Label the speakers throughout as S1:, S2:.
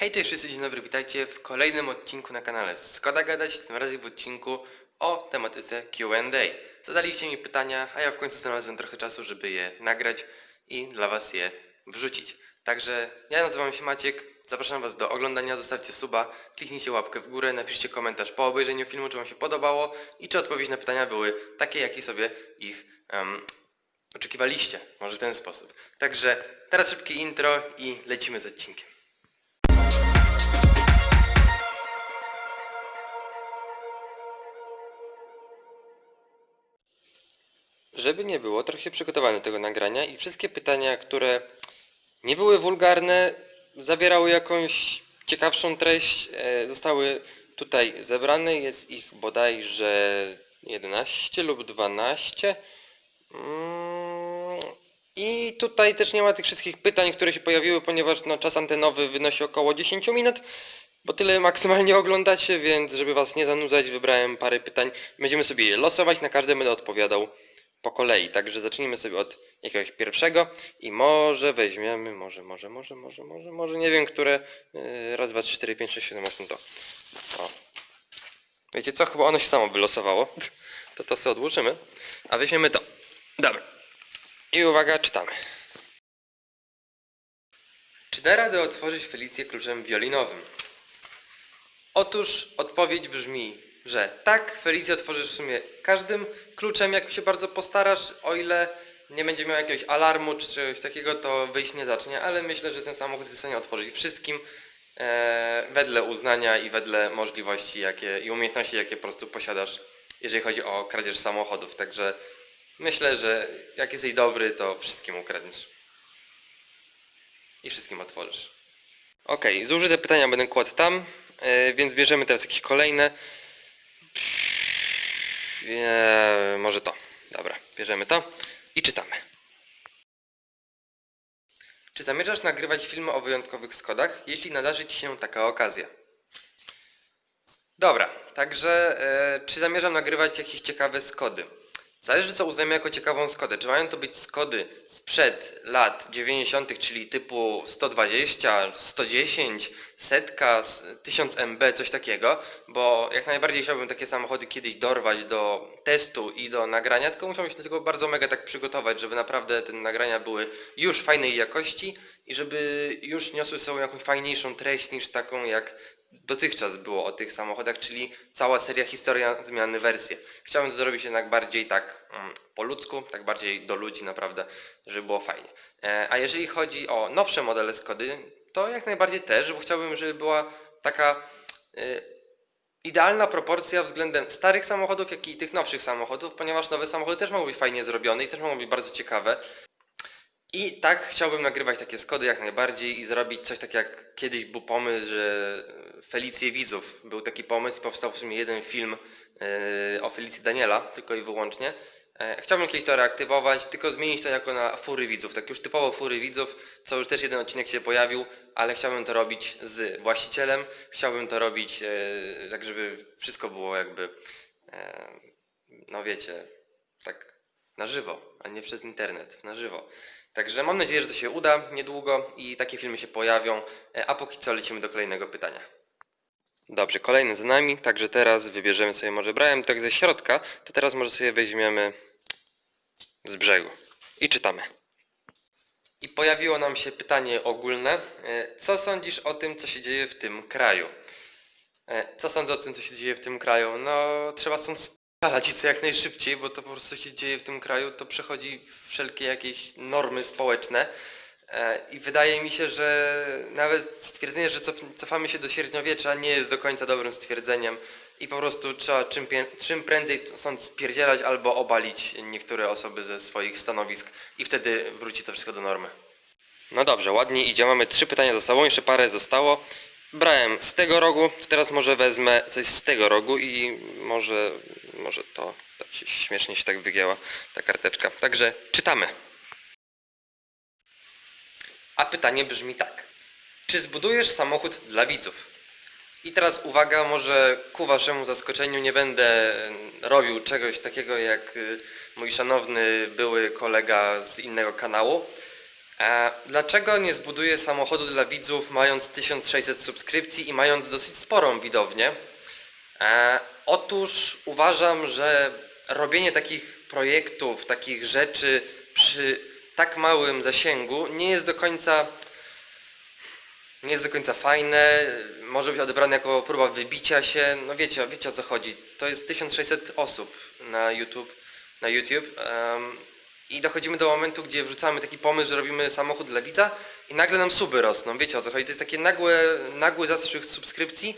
S1: Hej, cześć wszyscy, dzień dobry, witajcie w kolejnym odcinku na kanale Skoda Gadać, tym razem w odcinku o tematyce Q&A. Zadaliście mi pytania, a ja w końcu znalazłem trochę czasu, żeby je nagrać i dla was je wrzucić. Także ja nazywam się Maciek, zapraszam was do oglądania, zostawcie suba, kliknijcie łapkę w górę, napiszcie komentarz po obejrzeniu filmu, czy wam się podobało i czy odpowiedzi na pytania były takie, jakie sobie ich em, oczekiwaliście, może w ten sposób. Także teraz szybkie intro i lecimy z odcinkiem. Żeby nie było, trochę przygotowałem do tego nagrania i wszystkie pytania, które nie były wulgarne, zawierały jakąś ciekawszą treść, e, zostały tutaj zebrane. Jest ich bodajże 11 lub 12. Mm, I tutaj też nie ma tych wszystkich pytań, które się pojawiły, ponieważ no, czas antenowy wynosi około 10 minut, bo tyle maksymalnie oglądacie, więc żeby was nie zanudzać, wybrałem parę pytań. Będziemy sobie je losować, na każde będę odpowiadał po kolei. Także zacznijmy sobie od jakiegoś pierwszego i może weźmiemy, może, może, może, może, może, może, nie wiem, które. Yy, raz, dwa, trzy, cztery, pięć, sześć, siedem, osiem, to. O. Wiecie co? Chyba ono się samo wylosowało. To to sobie odłożymy. A weźmiemy to. Dobra. I uwaga, czytamy. Czy da radę otworzyć Felicję kluczem wiolinowym? Otóż odpowiedź brzmi, że tak, Felicję otworzysz w sumie każdym kluczem, jak się bardzo postarasz, o ile nie będzie miał jakiegoś alarmu czy czegoś takiego, to wyjść nie zacznie, ale myślę, że ten samochód jest w stanie otworzyć wszystkim e, wedle uznania i wedle możliwości jakie, i umiejętności, jakie po prostu posiadasz, jeżeli chodzi o kradzież samochodów. Także myślę, że jak jesteś dobry, to wszystkim ukradniesz. I wszystkim otworzysz. Okej, zużyte pytania będę kładł tam, e, więc bierzemy teraz jakieś kolejne. Eee, może to. Dobra, bierzemy to i czytamy. Czy zamierzasz nagrywać filmy o wyjątkowych Skodach, jeśli nadarzy Ci się taka okazja? Dobra, także e, czy zamierzam nagrywać jakieś ciekawe Skody? Zależy co uznajemy jako ciekawą Skodę. Czy mają to być Skody sprzed lat 90., czyli typu 120, 110, setka, s- 1000 MB, coś takiego, bo jak najbardziej chciałbym takie samochody kiedyś dorwać do testu i do nagrania, tylko musiałbym się do tego bardzo mega tak przygotować, żeby naprawdę te nagrania były już fajnej jakości i żeby już niosły sobą jakąś fajniejszą treść niż taką jak dotychczas było o tych samochodach, czyli cała seria historia zmiany wersji. Chciałbym to zrobić jednak bardziej tak mm, po ludzku, tak bardziej do ludzi naprawdę, żeby było fajnie. E, a jeżeli chodzi o nowsze modele Skody, to jak najbardziej też, bo chciałbym, żeby była taka e, idealna proporcja względem starych samochodów, jak i tych nowszych samochodów, ponieważ nowe samochody też mogą być fajnie zrobione i też mogą być bardzo ciekawe. I tak chciałbym nagrywać takie skody jak najbardziej i zrobić coś tak jak kiedyś był pomysł, że Felicję Widzów. Był taki pomysł, powstał w sumie jeden film e, o Felicji Daniela, tylko i wyłącznie. E, Chciałbym kiedyś to reaktywować, tylko zmienić to jako na fury widzów, tak już typowo fury widzów, co już też jeden odcinek się pojawił, ale chciałbym to robić z właścicielem, chciałbym to robić e, tak, żeby wszystko było jakby, no wiecie, tak na żywo, a nie przez internet, na żywo. Także mam nadzieję, że to się uda niedługo i takie filmy się pojawią, E, a póki co lecimy do kolejnego pytania. Dobrze, kolejny za nami, także teraz wybierzemy sobie, może brałem tak ze środka, to teraz może sobie weźmiemy z brzegu i czytamy. I pojawiło nam się pytanie ogólne. E, Co sądzisz o tym, co się dzieje w tym kraju? E, Co sądzę o tym, co się dzieje w tym kraju? No, trzeba stąd co jak najszybciej, bo to po prostu się dzieje w tym kraju, to przechodzi wszelkie jakieś normy społeczne. E, I wydaje mi się, że nawet stwierdzenie, że cof- cofamy się do średniowiecza nie jest do końca dobrym stwierdzeniem i po prostu trzeba czym, czym prędzej stąd spierdzielać albo obalić niektóre osoby ze swoich stanowisk i wtedy wróci to wszystko do normy. No dobrze, ładnie idzie. Mamy trzy pytania za sobą, jeszcze parę zostało. Brałem z tego rogu, teraz może wezmę coś z tego rogu i może, może to tak się, śmiesznie się tak wygięła ta karteczka. Także czytamy. A pytanie brzmi tak. Czy zbudujesz samochód dla widzów? I teraz uwaga, może ku waszemu zaskoczeniu nie będę robił czegoś takiego jak y, mój szanowny były kolega z innego kanału, E, dlaczego nie zbuduję samochodu dla widzów mając 1600 subskrypcji i mając dosyć sporą widownię? E, otóż uważam, że robienie takich projektów, takich rzeczy przy tak małym zasięgu nie jest do końca nie jest do końca fajne, może być odebrane jako próba wybicia się, no wiecie, wiecie o co chodzi. To jest 1600 osób na YouTube, na YouTube em, i dochodzimy do momentu, gdzie wrzucamy taki pomysł, że robimy samochód dla widza i nagle nam suby rosną, wiecie o co chodzi. To jest takie nagłe, nagły zastrzyk subskrypcji,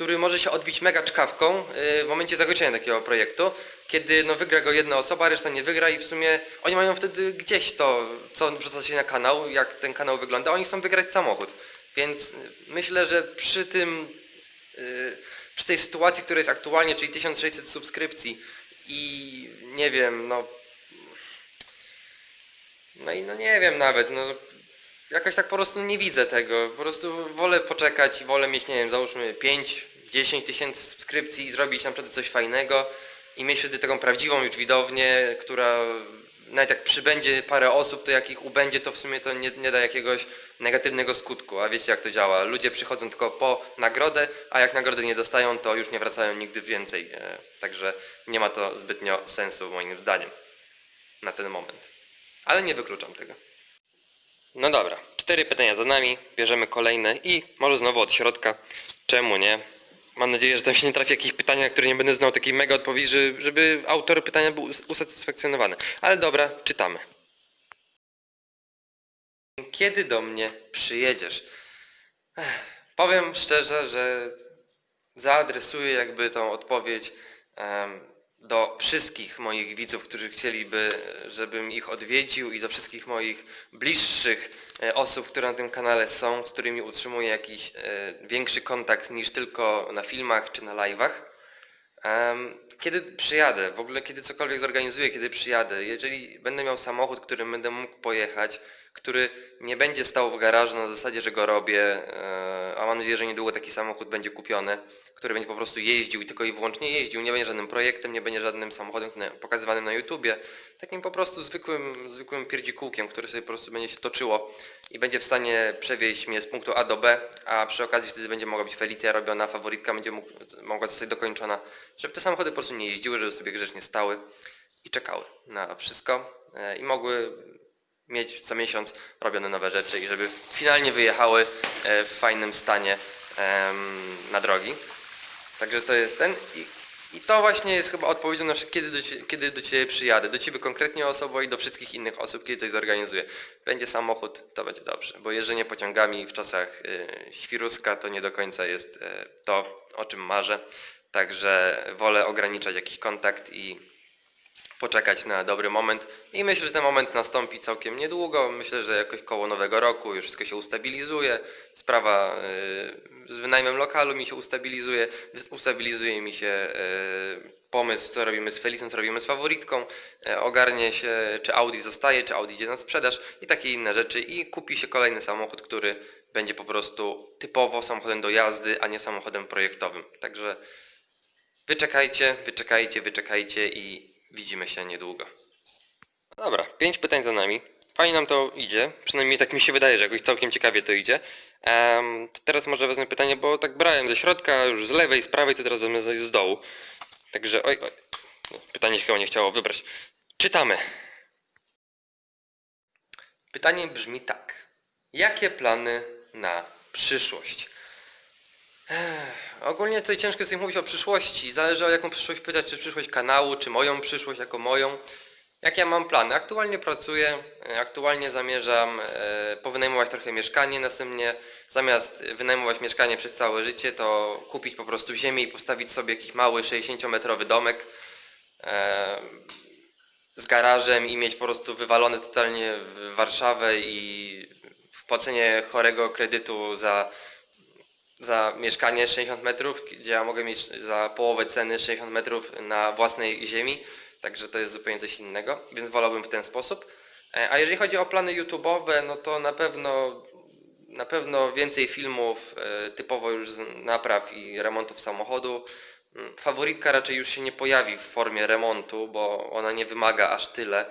S1: który może się odbić mega czkawką y, w momencie zakończenia takiego projektu, kiedy no, wygra go jedna osoba, reszta nie wygra i w sumie oni mają wtedy gdzieś to, co wrzuca się na kanał, jak ten kanał wygląda, oni chcą wygrać samochód. Więc myślę, że przy tym, y, przy tej sytuacji, która jest aktualnie, czyli 1600 subskrypcji i nie wiem, no no i no nie wiem nawet, no jakoś tak po prostu nie widzę tego. Po prostu wolę poczekać i wolę mieć, nie wiem, załóżmy 5, 10 tysięcy subskrypcji i zrobić na przykład coś fajnego i mieć wtedy taką prawdziwą już widownię, która nawet jak przybędzie parę osób, to jak ich ubędzie, to w sumie to nie, nie da jakiegoś negatywnego skutku. A wiecie jak to działa? Ludzie przychodzą tylko po nagrodę, a jak nagrody nie dostają, to już nie wracają nigdy więcej. E, Także nie ma to zbytnio sensu moim zdaniem na ten moment. Ale nie wykluczam tego. No dobra, cztery pytania za nami, bierzemy kolejne i może znowu od środka. Czemu nie? Mam nadzieję, że tam się nie trafi jakieś pytania, na które nie będę znał takiej mega odpowiedzi, żeby, autor pytania był us- usatysfakcjonowany. Ale dobra, czytamy. Kiedy do mnie przyjedziesz? Ech, powiem szczerze, że zaadresuję jakby tą odpowiedź em, do wszystkich moich widzów, którzy chcieliby, żebym ich odwiedził i do wszystkich moich bliższych e, osób, które na tym kanale są, z którymi utrzymuję jakiś e, większy kontakt niż tylko na filmach czy na live'ach. Kiedy przyjadę, w ogóle kiedy cokolwiek zorganizuję, kiedy przyjadę, jeżeli będę miał samochód, którym będę mógł pojechać, który nie będzie stał w garażu na zasadzie, że go robię, e, a mam nadzieję, że niedługo taki samochód będzie kupiony, który będzie po prostu jeździł i tylko i wyłącznie jeździł, nie będzie żadnym projektem, nie będzie żadnym samochodem pokazywanym na YouTubie, takim po prostu zwykłym, zwykłym pierdzikułkiem, który sobie po prostu będzie się toczyło i będzie w stanie przewieźć mnie z punktu A do B, a przy okazji wtedy będzie mogła być Felicja robiona, faworytka będzie mogła zostać dokończona, żeby te samochody po prostu nie jeździły, żeby sobie grzecznie stały i czekały na wszystko e, i mogły mieć co miesiąc robione nowe rzeczy i żeby finalnie wyjechały e, w fajnym stanie na drogi. Także to jest ten i, i to właśnie jest chyba odpowiedzią na kiedy do, kiedy do Ciebie przyjadę. Do Ciebie konkretnie osobowo i do wszystkich innych osób, kiedy coś zorganizuję. Będzie samochód, to będzie dobrze, bo jeżdżenie pociągami w czasach y, świruska to nie do końca jest y, to, o czym marzę. Także wolę ograniczać jakiś kontakt i poczekać na dobry moment i myślę, że ten moment nastąpi całkiem niedługo. Myślę, że jakoś koło nowego roku już wszystko się ustabilizuje. Sprawa y, z wynajmem lokalu mi się ustabilizuje, ustabilizuje mi się y, pomysł, co robimy z Felicją, co robimy z faworytką, y, ogarnie się, czy Audi zostaje, czy Audi idzie na sprzedaż i takie inne rzeczy i kupi się kolejny samochód, który będzie po prostu typowo samochodem do jazdy, a nie samochodem projektowym. Także Wyczekajcie, wyczekajcie, wyczekajcie i widzimy się niedługo. Dobra, pięć pytań za nami. Fajnie nam to idzie, przynajmniej tak mi się wydaje, że jakoś całkiem ciekawie to idzie. Em, to teraz może wezmę pytanie, bo tak brałem ze środka, już z lewej, z prawej, to teraz wezmę z dołu. Także oj, oj. Pytanie się chyba nie chciało wybrać. Czytamy. Pytanie brzmi tak. Jakie plany na przyszłość? Ogólnie tutaj ciężko jest mówić o przyszłości. Zależy o jaką przyszłość pytać, czy przyszłość kanału, czy moją przyszłość jako moją. Jak ja mam plany? Aktualnie pracuję, e, aktualnie zamierzam e, powynajmować trochę mieszkanie, następnie zamiast wynajmować mieszkanie przez całe życie, to kupić po prostu ziemię i postawić sobie jakiś mały 60-metrowy domek e, z garażem i mieć po prostu wywalone totalnie w Warszawę i w chorego kredytu za za mieszkanie 60 metrów, gdzie ja mogę mieć za połowę ceny 60 metrów na własnej ziemi, także to jest zupełnie coś innego, więc wolałbym w ten sposób. E, A jeżeli chodzi o plany YouTube'owe, no to na pewno na pewno więcej filmów e, typowo już z napraw i remontów samochodu. Mm, Faworytka raczej już się nie pojawi w formie remontu, bo ona nie wymaga aż tyle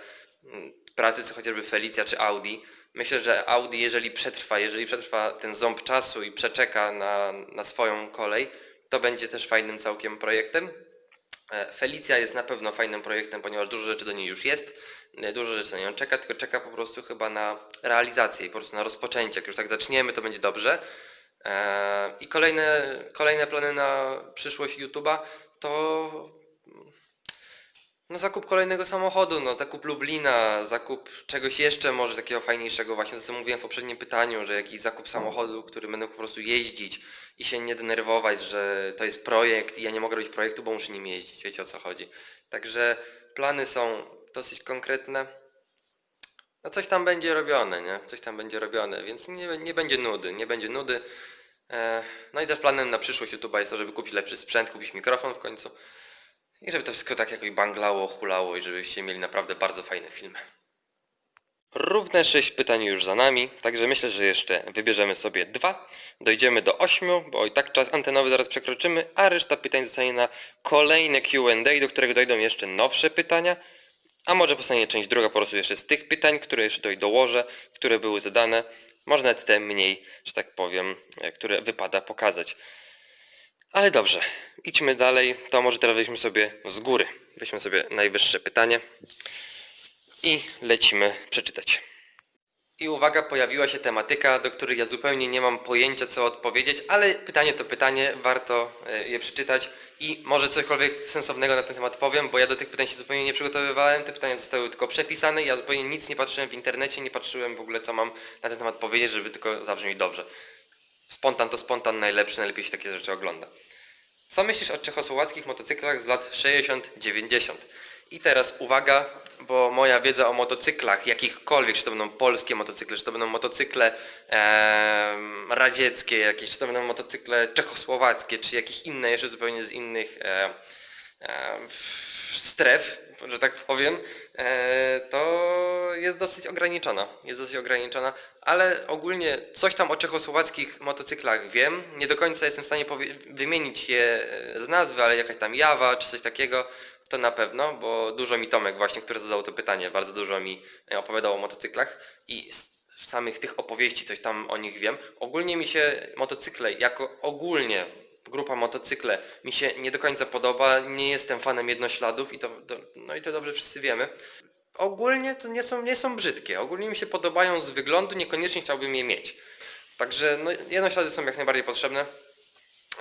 S1: mm, pracy co chociażby Felicia czy Audi. Myślę, że Audi, jeżeli przetrwa, jeżeli przetrwa ten ząb czasu i przeczeka na, na swoją kolej, to będzie też fajnym całkiem projektem. E, Felicia jest na pewno fajnym projektem, ponieważ dużo rzeczy do niej już jest, e, dużo rzeczy na nią czeka, tylko czeka po prostu chyba na realizację i po prostu na rozpoczęcie. Jak już tak zaczniemy, to będzie dobrze. E, I kolejne, kolejne plany na przyszłość YouTube'a to no zakup kolejnego samochodu, no zakup Lublina, zakup czegoś jeszcze może takiego fajniejszego właśnie, to co mówiłem w poprzednim pytaniu, że jakiś zakup samochodu, który będę po prostu jeździć i się nie denerwować, że to jest projekt i ja nie mogę robić projektu, bo muszę nim jeździć, wiecie o co chodzi. Także plany są dosyć konkretne. No coś tam będzie robione, nie? Coś tam będzie robione, więc nie, nie będzie nudy, nie będzie nudy. E, No i też planem na przyszłość YouTube'a jest to, żeby kupić lepszy sprzęt, kupić mikrofon w końcu. I żeby to wszystko tak jakoś banglało, hulało i żebyście mieli naprawdę bardzo fajne filmy. Równe 6 pytań już za nami, także myślę, że jeszcze wybierzemy sobie dwa, dojdziemy do 8, bo i tak czas antenowy zaraz przekroczymy, a reszta pytań zostanie na kolejne Q&A, do którego dojdą jeszcze nowsze pytania, a może powstanie część druga po prostu jeszcze z tych pytań, które jeszcze tutaj dołożę, które były zadane, może nawet te mniej, że tak powiem, e, które wypada pokazać. Ale dobrze, idźmy dalej. To może teraz weźmy sobie z góry. Weźmy sobie najwyższe pytanie i lecimy przeczytać. I uwaga, pojawiła się tematyka, do której ja zupełnie nie mam pojęcia co odpowiedzieć, ale pytanie to pytanie, warto e, je przeczytać i może cośkolwiek sensownego na ten temat powiem, bo ja do tych pytań się zupełnie nie przygotowywałem, te pytania zostały tylko przepisane, ja zupełnie nic nie patrzyłem w internecie, nie patrzyłem w ogóle co mam na ten temat powiedzieć, żeby tylko zabrzmieć dobrze. Spontan to spontan najlepszy, najlepiej się takie rzeczy ogląda. Co myślisz o czechosłowackich motocyklach z lat 60-90? I teraz uwaga, bo moja wiedza o motocyklach, jakichkolwiek, czy to będą polskie motocykle, czy to będą motocykle em, radzieckie jakieś, czy to będą motocykle czechosłowackie, czy jakieś inne jeszcze zupełnie z innych e, e, stref, że tak powiem, e, to jest dosyć ograniczona. Jest dosyć ograniczona, ale ogólnie coś tam o czechosłowackich motocyklach wiem. Nie do końca jestem w stanie wymienić je e, z nazwy, ale jakaś tam Jawa czy coś takiego, to na pewno, bo dużo mi Tomek właśnie, który zadał to pytanie, bardzo dużo mi e, opowiadał o motocyklach i samych tych opowieści coś tam o nich wiem. Ogólnie mi się motocykle, jako ogólnie grupa motocykle mi się nie do końca podoba, nie jestem fanem jednośladów i to, to no i to dobrze wszyscy wiemy. Ogólnie to nie są, nie są brzydkie, ogólnie mi się podobają z wyglądu, niekoniecznie chciałbym je mieć. Także no, jednoślady są jak najbardziej potrzebne.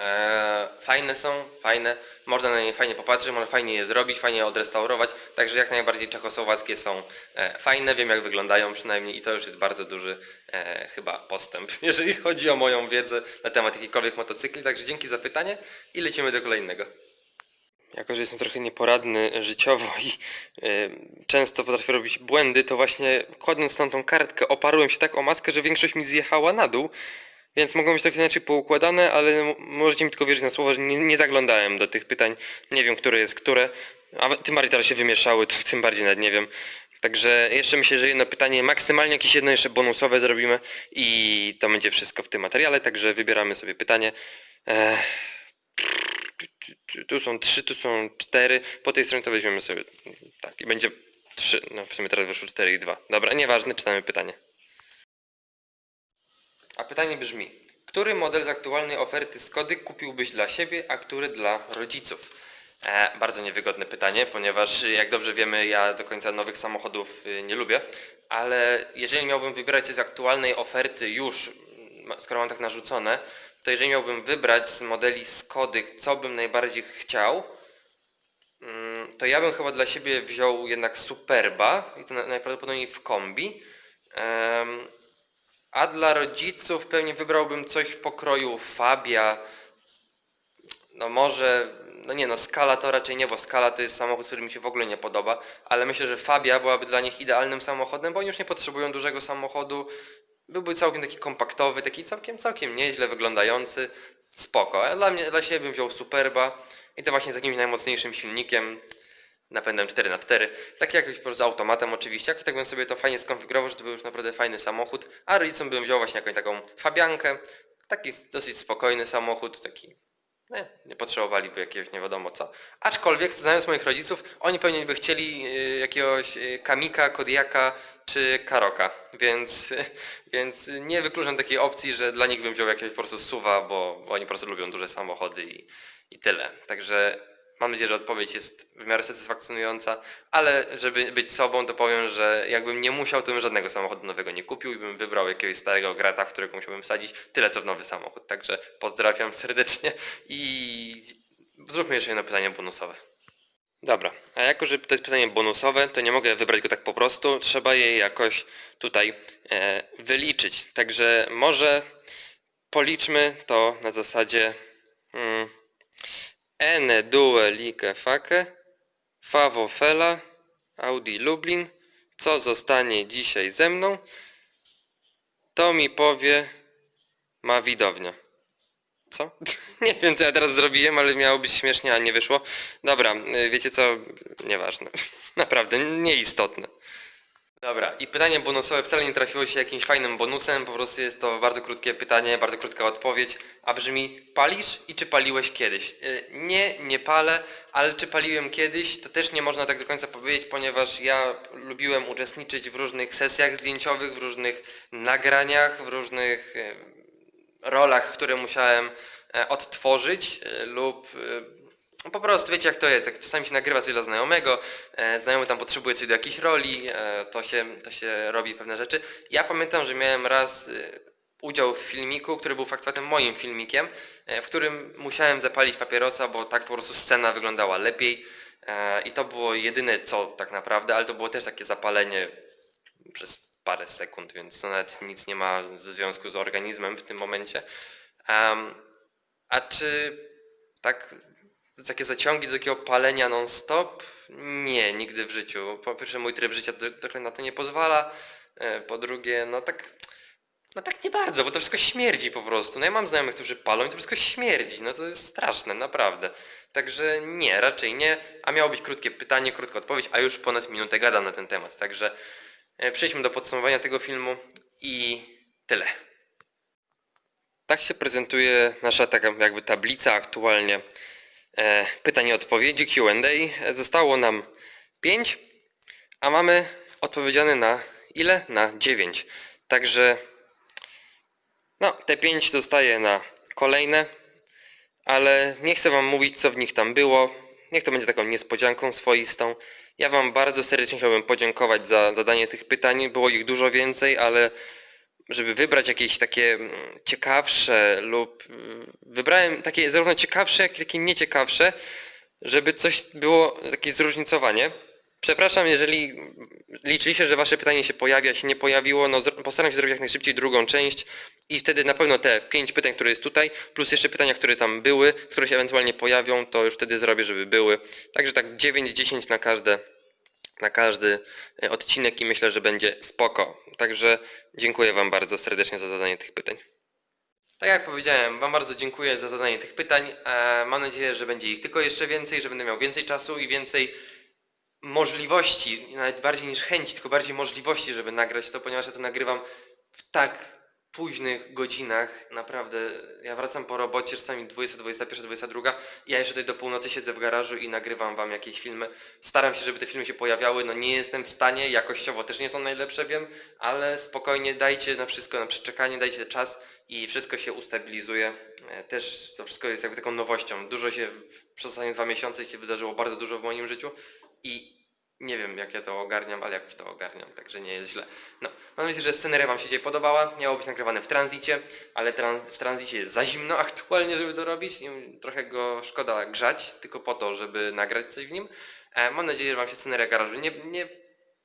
S1: Eee, fajne są, fajne, można na nie fajnie popatrzeć, można fajnie je zrobić, fajnie je odrestaurować, także jak najbardziej czechosłowackie są e, fajne, wiem jak wyglądają przynajmniej i to już jest bardzo duży e, chyba postęp, jeżeli chodzi o moją wiedzę na temat jakichkolwiek motocykli, także dzięki za pytanie i lecimy do kolejnego. Jako, że jestem trochę nieporadny życiowo i e, często potrafię robić błędy, to właśnie kładąc tam tą kartkę oparłem się tak o maskę, że większość mi zjechała na dół, więc mogą być trochę inaczej poukładane, ale możecie mi tylko wierzyć na słowo, że nie, nie zaglądałem do tych pytań, nie wiem, które jest które, a tym bardziej teraz się wymieszały, to tym bardziej nawet nie wiem. Także jeszcze myślę, że jedno pytanie, maksymalnie jakieś jedno jeszcze bonusowe zrobimy i to będzie wszystko w tym materiale, także wybieramy sobie pytanie. Ech, tu są trzy, tu są cztery, po tej stronie to weźmiemy sobie, tak, i będzie trzy, no w sumie teraz wyszło cztery i dwa. Dobra, nieważne, czytamy pytanie. A pytanie brzmi, który model z aktualnej oferty Skody kupiłbyś dla siebie, a który dla rodziców? E, bardzo niewygodne pytanie, ponieważ jak dobrze wiemy, ja do końca nowych samochodów y, nie lubię, ale jeżeli miałbym wybierać z aktualnej oferty już, skoro mam tak narzucone, to jeżeli miałbym wybrać z modeli Skody, co bym najbardziej chciał, mm, to ja bym chyba dla siebie wziął jednak Superba i to na- najprawdopodobniej w kombi. A dla rodziców pewnie wybrałbym coś w pokroju Fabia. No może, no nie no, Skala to raczej nie, bo Skala to jest samochód, który mi się w ogóle nie podoba, ale myślę, że Fabia byłaby dla nich idealnym samochodem, bo oni już nie potrzebują dużego samochodu. Byłby całkiem taki kompaktowy, taki całkiem, całkiem nieźle wyglądający. Spoko. A dla mnie, dla siebie bym wziął Superba i to właśnie z jakimś najmocniejszym silnikiem napędem 4x4, tak jakimś po prostu automatem oczywiście, jak tak bym sobie to fajnie skonfigurował, że to był już naprawdę fajny samochód, a rodzicom bym wziął właśnie jakąś taką Fabiankę, taki dosyć spokojny samochód, taki nie, nie potrzebowaliby jakiegoś nie wiadomo co. Aczkolwiek, znając moich rodziców, oni pewnie by chcieli y, jakiegoś y, Kamika, Kodiaka czy Karoka, więc, więc nie wykluczam takiej opcji, że dla nich bym wziął jakiegoś po prostu suwa, bo, bo oni po prostu lubią duże samochody i, i tyle. Także mam nadzieję, że odpowiedź jest w miarę satysfakcjonująca, ale żeby być sobą, to powiem, że jakbym nie musiał, to bym żadnego samochodu nowego nie kupił i bym wybrał jakiegoś starego grata, w którego musiałbym wsadzić tyle co w nowy samochód. Także pozdrawiam serdecznie i zróbmy jeszcze jedno pytanie bonusowe. Dobra, a jako, że to jest pytanie bonusowe, to nie mogę wybrać go tak po prostu, trzeba je jakoś tutaj e, wyliczyć. Także może policzmy to na zasadzie mm, ene due like fake, favo fela, Audi Lublin, co zostanie dzisiaj ze mną, to mi powie ma widownia. Co? Nie wiem co ja teraz zrobiłem, ale miało być śmiesznie, a nie wyszło. Dobra, y, wiecie co? Nieważne. Naprawdę, nieistotne. Dobra, i pytanie bonusowe wcale nie trafiło się jakimś fajnym bonusem, po prostu jest to bardzo krótkie pytanie, bardzo krótka odpowiedź, a brzmi palisz i czy paliłeś kiedyś? Y, Nie, nie palę, ale czy paliłem kiedyś, to też nie można tak do końca powiedzieć, ponieważ ja lubiłem uczestniczyć w różnych sesjach zdjęciowych, w różnych nagraniach, w różnych y, rolach, które musiałem e, odtworzyć e, lub po prostu wiecie jak to jest, jak czasami się nagrywa coś dla znajomego, e, znajomy tam potrzebuje coś do jakiejś roli, e, to, się, to się robi pewne rzeczy. Ja pamiętam, że miałem raz e, udział w filmiku, który był fakt faktem moim filmikiem, e, w którym musiałem zapalić papierosa, bo tak po prostu scena wyglądała lepiej e, i to było jedyne co tak naprawdę, ale to było też takie zapalenie przez parę sekund, więc to nawet nic nie ma ze związku z organizmem w tym momencie. Em, a czy tak takie zaciągi do takiego palenia non-stop? Nie, nigdy w życiu. Po pierwsze mój tryb życia tro- trochę na to nie pozwala. E, Po drugie, no tak, no tak nie bardzo, bo to wszystko śmierdzi po prostu. No ja mam znajomych, którzy palą i to wszystko śmierdzi. No to jest straszne, naprawdę. Także nie, raczej nie. A miało być krótkie pytanie, krótka odpowiedź, a już ponad minutę gadam na ten temat. Także e, przejdźmy do podsumowania tego filmu i tyle. Tak się prezentuje nasza taka jakby tablica aktualnie pytań i odpowiedzi Q&A. Zostało nam 5, a mamy odpowiedziane na ile? Na 9. Także no, te 5 zostaje na kolejne, ale nie chcę wam mówić co w nich tam było. Niech to będzie taką niespodzianką swoistą. Ja wam bardzo serdecznie chciałbym podziękować za zadanie tych pytań. Było ich dużo więcej, ale żeby wybrać jakieś takie mm, ciekawsze lub mm, wybrałem takie zarówno ciekawsze, jak i takie nieciekawsze, żeby coś było takie zróżnicowanie. Przepraszam, jeżeli liczyliście, że wasze pytanie się pojawi, a się nie pojawiło, no postaram się zrobić jak najszybciej drugą część i wtedy na pewno te pięć pytań, które jest tutaj, plus jeszcze pytania, które tam były, które się ewentualnie pojawią, to już wtedy zrobię, żeby były. Także tak 9-10 na każde na każdy e, odcinek i myślę, że będzie spoko. Także dziękuję Wam bardzo serdecznie za zadanie tych pytań. Tak jak powiedziałem, Wam bardzo dziękuję za zadanie tych pytań. E, Mam nadzieję, że będzie ich tylko jeszcze więcej, że będę miał więcej czasu i więcej możliwości, nawet bardziej niż chęci, tylko bardziej możliwości, żeby nagrać to, ponieważ ja to nagrywam w tak późnych godzinach, naprawdę, ja wracam po robocie, czasami 20, 21, 22, ja jeszcze tutaj do północy siedzę w garażu i nagrywam wam jakieś filmy. Staram się, żeby te filmy się pojawiały, no nie jestem w stanie, jakościowo też nie są najlepsze, wiem, ale spokojnie dajcie na wszystko, na przeczekanie, dajcie czas i wszystko się ustabilizuje. E, Też to wszystko jest jakby taką nowością. Dużo się przez ostatnie dwa miesiące się wydarzyło bardzo dużo w moim życiu i nie wiem jak ja to ogarniam, ale jakoś to ogarniam, także nie jest źle. No, mam nadzieję, że sceneria Wam się dzisiaj podobała. Miało być nagrywane w tranzycie, ale w tranzycie jest za zimno aktualnie, żeby to robić. Trochę go szkoda grzać, tylko po to, żeby nagrać coś w nim. E, mam nadzieję, że Wam się sceneria garażu nie, nie,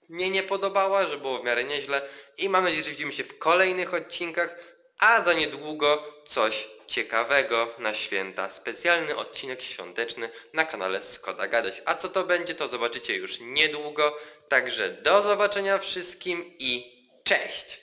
S1: nie, nie podobała, że było w miarę nieźle. I mam nadzieję, że widzimy się w kolejnych odcinkach, a za niedługo coś ciekawego na święta. Specjalny odcinek świąteczny na kanale Skoda Gadać. A co to będzie, to zobaczycie już niedługo. Także do zobaczenia wszystkim i cześć!